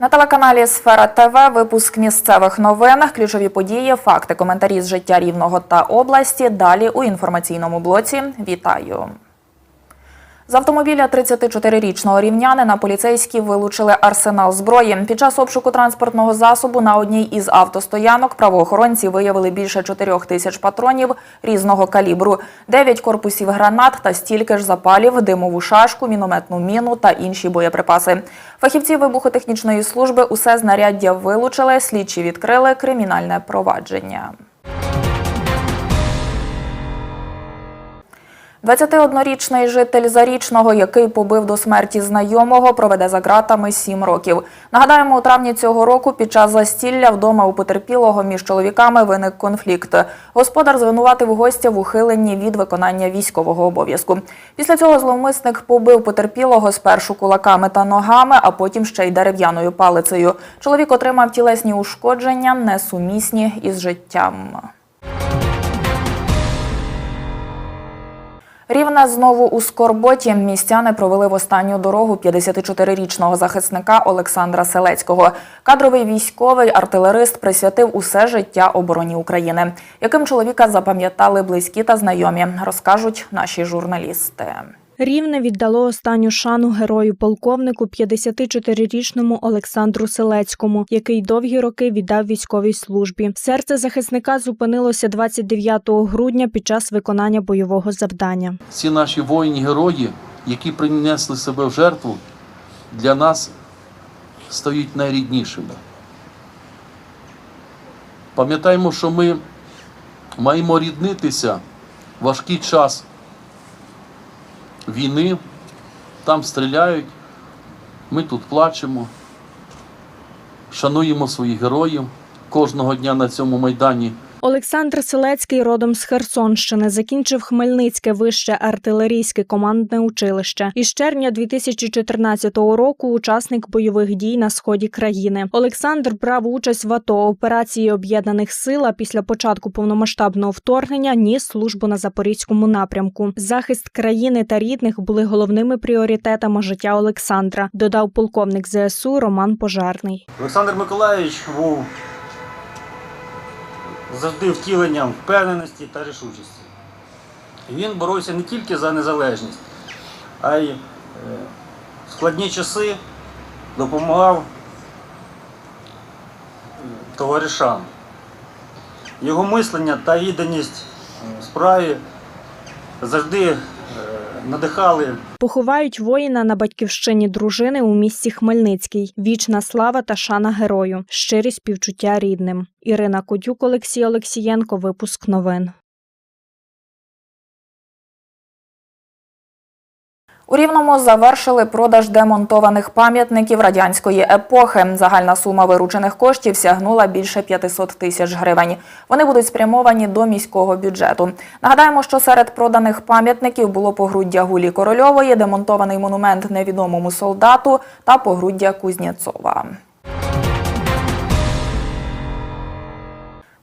На телеканалі Сфера ТВ випуск місцевих новин, ключові події, факти, коментарі з життя рівного та області. Далі у інформаційному блоці. Вітаю. З автомобіля 34-річного рівнянина поліцейські вилучили арсенал зброї. Під час обшуку транспортного засобу на одній із автостоянок правоохоронці виявили більше 4 тисяч патронів різного калібру, 9 корпусів гранат та стільки ж запалів, димову шашку, мінометну міну та інші боєприпаси. Фахівці вибухотехнічної служби усе знаряддя вилучили. Слідчі відкрили кримінальне провадження. 21-річний житель Зарічного, який побив до смерті знайомого, проведе за ґратами 7 років. Нагадаємо, у травні цього року під час застілля вдома у потерпілого між чоловіками виник конфлікт. Господар звинуватив гостя в ухиленні від виконання військового обов'язку. Після цього зловмисник побив потерпілого спершу кулаками та ногами, а потім ще й дерев'яною палицею. Чоловік отримав тілесні ушкодження, несумісні із життям. Рівне знову у Скорботі містяни провели в останню дорогу 54-річного захисника Олександра Селецького. Кадровий військовий артилерист присвятив усе життя обороні України. Яким чоловіка запам'ятали близькі та знайомі, розкажуть наші журналісти. Рівне віддало останню шану герою полковнику 54-річному Олександру Селецькому, який довгі роки віддав військовій службі. Серце захисника зупинилося 29 грудня під час виконання бойового завдання. Ці наші воїні герої, які принесли себе в жертву, для нас стають найріднішими. Пам'ятаємо, що ми маємо ріднитися важкий час війни, там стріляють, ми тут плачемо, шануємо своїх героїв кожного дня на цьому майдані. Олександр Селецький родом з Херсонщини закінчив Хмельницьке вище артилерійське командне училище. Із червня 2014 року учасник бойових дій на сході країни. Олександр брав участь в АТО операції об'єднаних сил. а Після початку повномасштабного вторгнення ніс службу на запорізькому напрямку. Захист країни та рідних були головними пріоритетами життя Олександра. Додав полковник ЗСУ Роман Пожарний. Олександр Миколаївич був завжди втіленням впевненості та рішучості. Він боровся не тільки за незалежність, а й е, в складні часи допомагав е, товаришам. Його мислення та відданість е, справі завжди е, надихали Поховають воїна на батьківщині дружини у місті Хмельницький. Вічна слава та шана герою. Щирі співчуття рідним. Ірина Кодюк, Олексій Олексієнко. Випуск новин. У Рівному завершили продаж демонтованих пам'ятників радянської епохи. Загальна сума виручених коштів сягнула більше 500 тисяч гривень. Вони будуть спрямовані до міського бюджету. Нагадаємо, що серед проданих пам'ятників було погруддя Гулі Корольової, демонтований монумент невідомому солдату та погруддя Кузнєцова.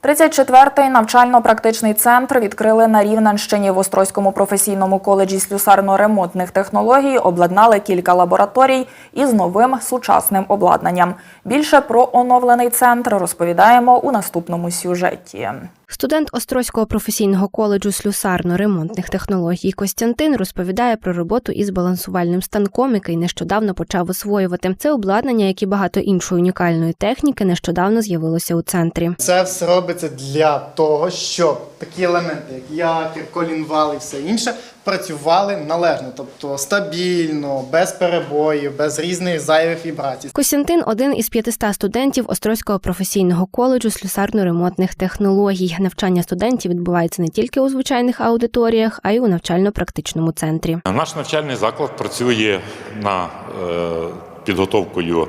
34-й навчально-практичний центр відкрили на Рівненщині в Острозькому професійному коледжі слюсарно-ремонтних технологій. Обладнали кілька лабораторій із новим сучасним обладнанням. Більше про оновлений центр розповідаємо у наступному сюжеті. Студент Острозького професійного коледжу слюсарно-ремонтних технологій Костянтин розповідає про роботу із балансувальним станком, який нещодавно почав освоювати. Це обладнання, як і багато іншої унікальної техніки, нещодавно з'явилося у центрі. Це все робиться для того, щоб такі елементи, як якір, колінвал і все інше, працювали належно, тобто стабільно, без перебоїв, без різних зайвих вібрацій. Костянтин один із 500 студентів Острозького професійного коледжу слюсарно-ремонтних технологій. Навчання студентів відбувається не тільки у звичайних аудиторіях, а й у навчально-практичному центрі. Наш навчальний заклад працює на е, підготовкою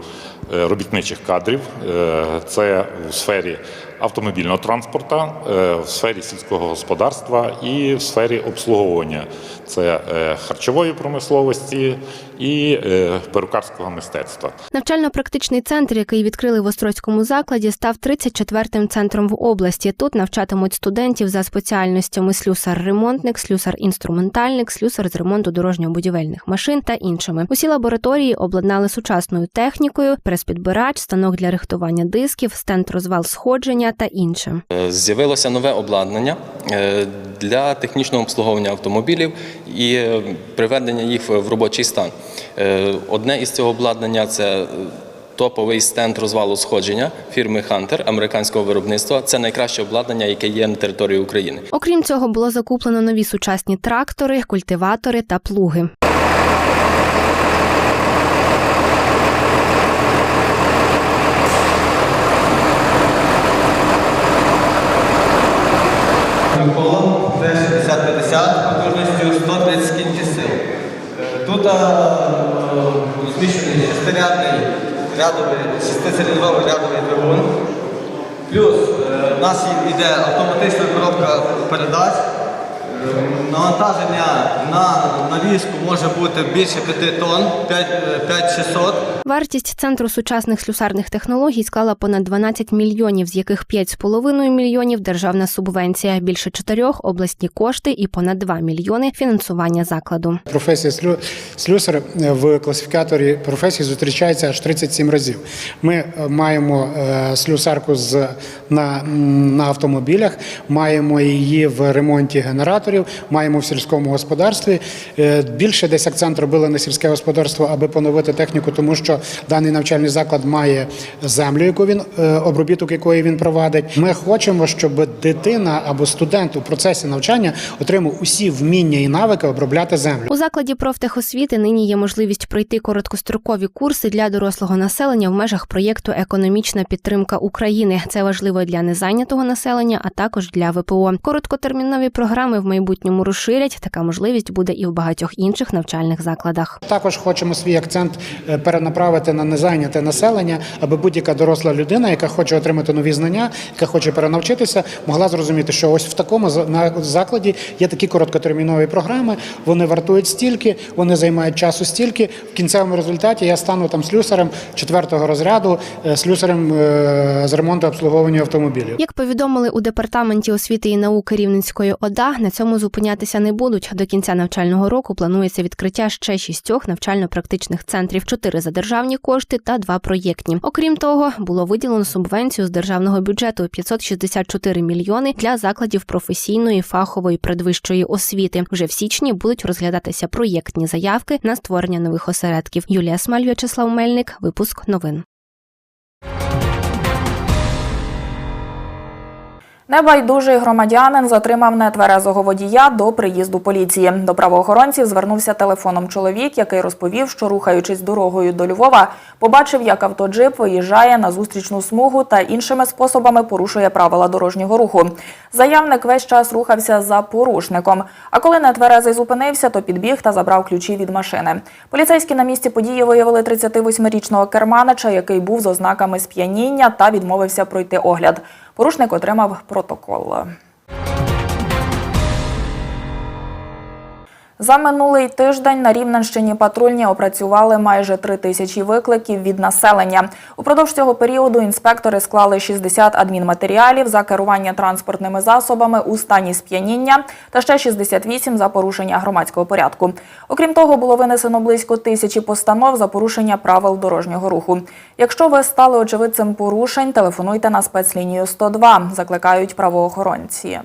е, робітничих кадрів. Е, Це у сфері автомобільного транспорту, е, в сфері сільського господарства і в сфері обслуговування. Це е, харчової промисловості і е, перукарського мистецтва. Навчально-практичний центр, який відкрили в Острозькому закладі, став 34-м центром в області. Тут навчатимуть студентів за спеціальностями слюсар-ремонтник, слюсар-інструментальник, слюсар з ремонту дорожньо-будівельних машин та іншими. Усі лабораторії обладнали сучасною технікою, прес-підбирач, станок для рихтування дисків, стенд розвал сходження та інше. Е, З'явилося нове обладнання е, для технічного обслуговування автомобілів і е, приведення їх в робочий стан. Одне із цього обладнання це топовий стенд розвалу сходження фірми Hunter американського виробництва. Це найкраще обладнання, яке є на території України. Окрім цього, було закуплено нові сучасні трактори, культиватори та плуги. Колом це 60-50 потужністю 130 кінських сил. Е, Тут е, розміщений шестирядний рядовий, рядовий двигун. Плюс е, в нас йде автоматична коробка передач. Е, Навантаження на навіску може бути більше 5 тонн, 5 е, 5600. Вартість центру сучасних слюсарних технологій склала понад 12 мільйонів, з яких 5,5 мільйонів державна субвенція, більше чотирьох обласні кошти і понад 2 мільйони фінансування закладу. Професія слю- слюсар в класифікаторі професій зустрічається аж 37 разів. Ми е, маємо е, слюсарку з, на, на автомобілях, маємо її в ремонті генераторів, маємо в сільському господарстві. Е, Більше десь акцент робили на сільське господарство, аби поновити техніку, тому що даний навчальний заклад має землю, яку він е, обробіток якої він провадить. Ми хочемо, щоб дитина або студент у процесі навчання отримав усі вміння і навики обробляти землю. У закладі профтехосвіти нині є можливість пройти короткострокові курси для дорослого населення в межах проєкту Економічна підтримка України. Це важливо для незайнятого населення, а також для ВПО. Короткотермінові програми в майбутньому розширять. Така можливість буде і в багатьох інших навчальних закладах. Також хочемо свій акцент е, перенаправити на незайняте населення, аби будь-яка доросла людина, яка хоче отримати нові знання, яка хоче перенавчитися, могла зрозуміти, що ось в такому закладі є такі короткотермінові програми. Вони вартують стільки, вони займають часу стільки. В кінцевому результаті я стану там слюсарем четвертого розряду, е, слюсарем е, з ремонту обслуговування автомобілів. Як повідомили у департаменті освіти і науки Рівненської ОДА, на цьому зупинятися не будуть. До кінця навчального року планується відкриття ще шістьох навчально-практичних центрів: чотири за державні кошти та два проєктні. Окрім того, було виділено субвенцію з державного бюджету 564 мільйони для закладів професійної, фахової, предвищої освіти. Вже в січні будуть розглядатися проєктні заявки на створення нових осередків. Юлія Смаль, В'ячеслав Мельник, випуск новин. Небайдужий громадянин затримав нетверезого водія до приїзду поліції. До правоохоронців звернувся телефоном чоловік, який розповів, що рухаючись дорогою до Львова, побачив, як автоджип виїжджає на зустрічну смугу та іншими способами порушує правила дорожнього руху. Заявник весь час рухався за порушником. А коли нетверезий зупинився, то підбіг та забрав ключі від машини. Поліцейські на місці події виявили 38-річного керманича, який був з ознаками сп'яніння та відмовився пройти огляд. Порушник отримав протокол. За минулий тиждень на Рівненщині патрульні опрацювали майже три тисячі викликів від населення. Упродовж цього періоду інспектори склали 60 адмінматеріалів за керування транспортними засобами у стані сп'яніння та ще 68 за порушення громадського порядку. Окрім того, було винесено близько тисячі постанов за порушення правил дорожнього руху. Якщо ви стали очевидцем порушень, телефонуйте на спецлінію 102, закликають правоохоронці.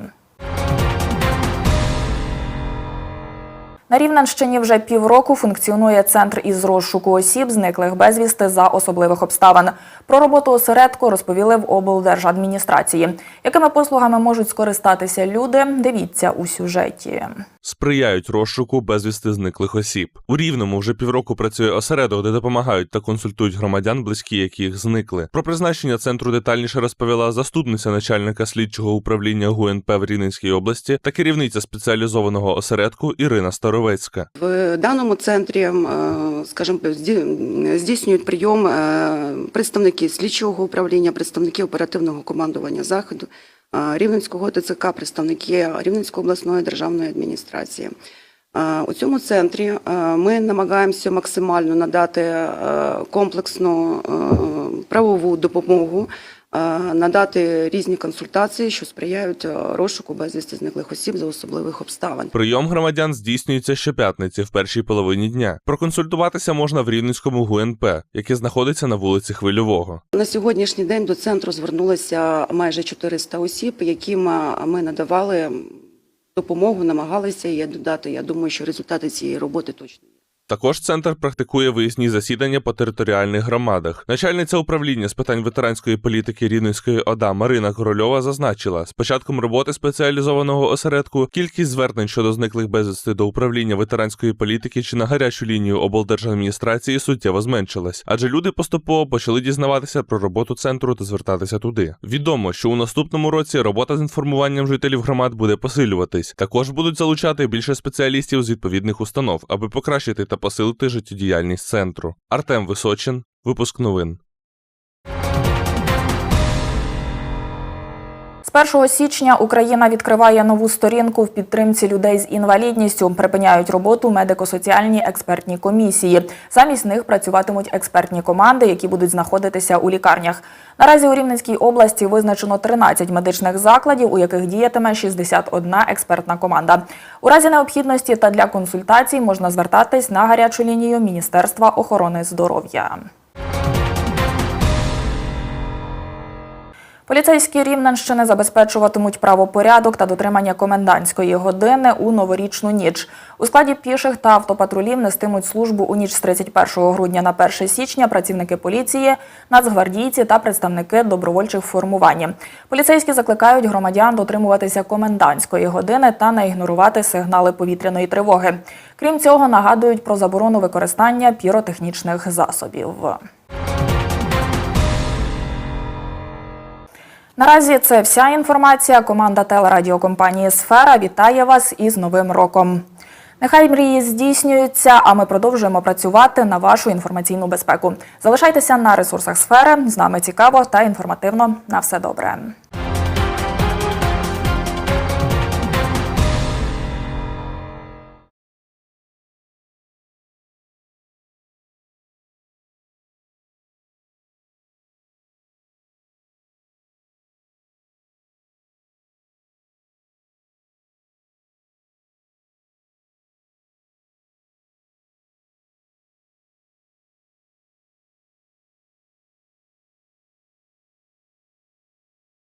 На Рівненщині вже півроку функціонує центр із розшуку осіб, зниклих безвісти за особливих обставин. Про роботу осередку розповіли в облдержадміністрації. Якими послугами можуть скористатися люди? Дивіться у сюжеті. Сприяють розшуку безвісти зниклих осіб. У Рівному вже півроку працює осередок, де допомагають та консультують громадян, близькі яких зникли. Про призначення центру детальніше розповіла заступниця начальника слідчого управління ГУНП в Рівненській області та керівниця спеціалізованого осередку Ірина Старовецька. В даному центрі, е, скажімо, здійснюють прийом е, представники слідчого управління, представники оперативного командування заходу, Рівненського ТЦК, представники Рівненської обласної державної адміністрації. У цьому центрі ми намагаємося максимально надати комплексну правову допомогу, надати різні консультації, що сприяють е, розшуку безвісти зниклих осіб за особливих обставин. Прийом громадян здійснюється щоп'ятниці в першій половині дня. Проконсультуватися можна в Рівненському ГУНП, яке знаходиться на вулиці Хвильового. На сьогоднішній день до центру звернулося майже 400 осіб, яким е, ми надавали допомогу, намагалися її додати. Я думаю, що результати цієї роботи точно. Також центр практикує виїзні засідання по територіальних громадах. Начальниця управління з питань ветеранської політики Рівненської ОДА Марина Корольова зазначила, з початком роботи спеціалізованого осередку кількість звернень щодо зниклих безвісти до управління ветеранської політики чи на гарячу лінію облдержадміністрації суттєво зменшилась, адже люди поступово почали дізнаватися про роботу центру та звертатися туди. Відомо, що у наступному році робота з інформуванням жителів громад буде посилюватись. Також будуть залучати більше спеціалістів з відповідних установ, аби покращити та посилити життєдіяльність центру. Артем Височин, випуск новин. З 1 січня Україна відкриває нову сторінку в підтримці людей з інвалідністю. Припиняють роботу медико-соціальні експертні комісії. Замість них працюватимуть експертні команди, які будуть знаходитися у лікарнях. Наразі у Рівненській області визначено 13 медичних закладів, у яких діятиме 61 експертна команда. У разі необхідності та для консультацій можна звертатись на гарячу лінію Міністерства охорони здоров'я. Поліцейські Рівненщини забезпечуватимуть правопорядок та дотримання комендантської години у новорічну ніч. У складі піших та автопатрулів нестимуть службу у ніч з 31 грудня на 1 січня працівники поліції, нацгвардійці та представники добровольчих формувань. Поліцейські закликають громадян дотримуватися комендантської години та не ігнорувати сигнали повітряної тривоги. Крім цього, нагадують про заборону використання піротехнічних засобів. Наразі це вся інформація. Команда телерадіокомпанії Сфера вітає вас із Новим роком. Нехай мрії здійснюються, а ми продовжуємо працювати на вашу інформаційну безпеку. Залишайтеся на ресурсах сфери. З нами цікаво та інформативно. На все добре.